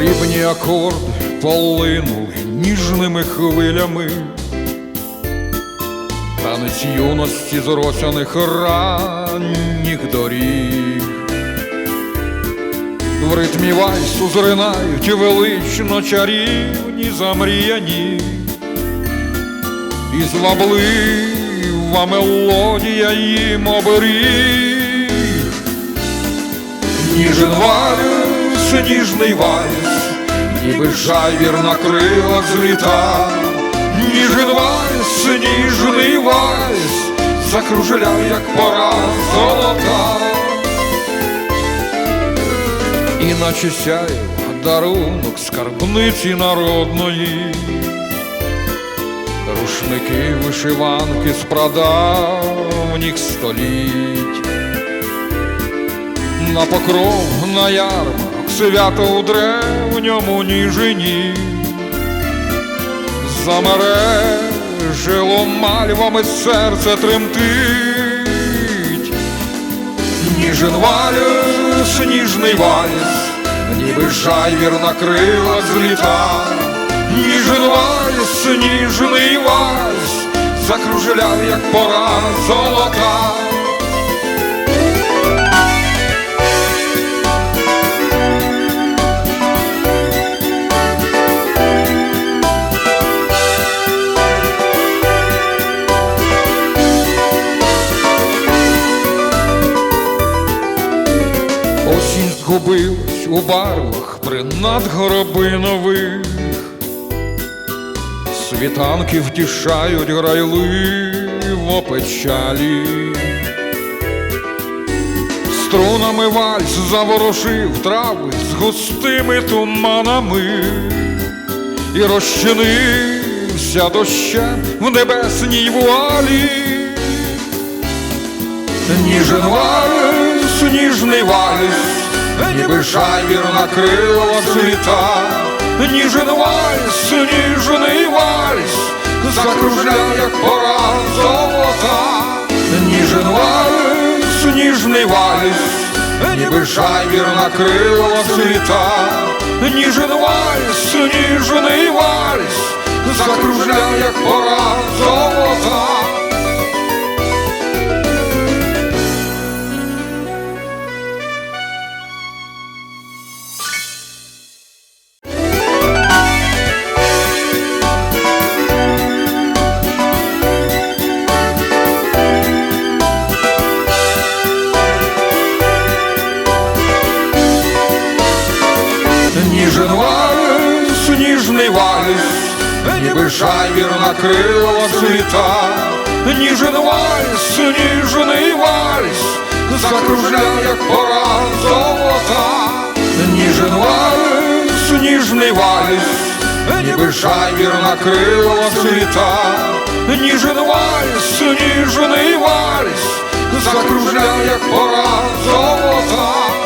Срібні акорди полинули ніжними хвилями, танець юності з росяних ранніх доріг. В ритмі вальсу зринають велично чарівні замріяні, і зваблива мелодія їм оберіг. Ніжен вальс, ніжний вальс, ніби жайвір на крилах зліта, ніжен вальс, ніжний вальс, закружляв, як пора золота, іначе сяє дарунок скарбниці народної, рушники вишиванки з прадавніх століть. На покров, на ярмарок, свято у древньому ніжині, замережило мальвами серце тремтить, ніжен вальс, ніжний вальс, ніби жайвір на крилах зліта, ніжен вальс, ніжний вальс, закружляв, як пора золота. Осінь згубилась у барвах принад горобинових, світанки втішають грайливо печалі, струнами вальс заворушив трави з густими туманами. І розчинився дощем в небесній вуалі. Ніжен вальс, ніжний вальс, ніби жайвір на крилах зліта, ніжен вальс, ніжний вальс, закружляв, як пора золота, ніжен вальс, ніжний вальс, ніби жайвір на крилах зліта, ніжен вальс, ніжний вальс, закружляв, як пора золота. Жайвір на крилах зліта, ніжен вальс, ніжний вальс, закружляв, як пора золота, ніжен вальс, ніжний вальс, ніби жайвір на крилах зліта, ніжен вальс, ніжний вальс, закружляв, як пора золота.